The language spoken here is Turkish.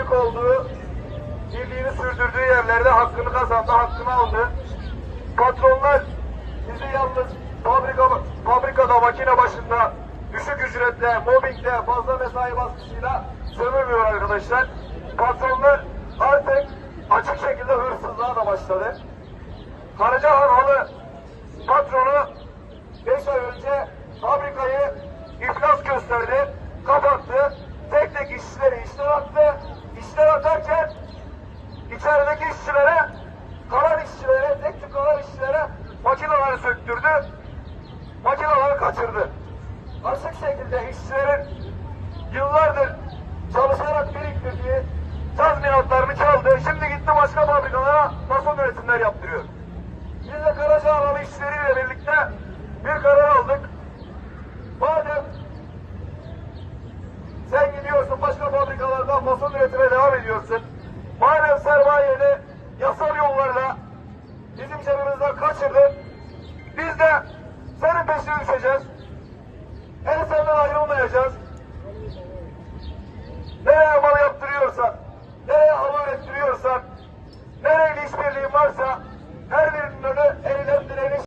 birlik olduğu, birliğini sürdürdüğü yerlerde hakkını kazandı, hakkını aldı. Patronlar bizi yalnız fabrika, fabrikada makine başında düşük ücretle, mobbingle, fazla mesai baskısıyla sömürmüyor arkadaşlar. Patronlar artık açık şekilde hırsızlığa da başladı. Karacahan Halı patronu 5 ay önce fabrikayı iflas gösterdi, kapattı. İşçilere, kalan işçilere, tek tük kalan işçilere makineleri söktürdü. Makineleri kaçırdı. Açık şekilde işçilerin yıllardır çalışarak biriktirdiği tazminatlarını çaldı. Şimdi gitti başka fabrikalara mason üretimler yaptırıyor. Biz de Karacaağlı işçileriyle birlikte bir karar kaçırdın. Biz de senin peşine düşeceğiz.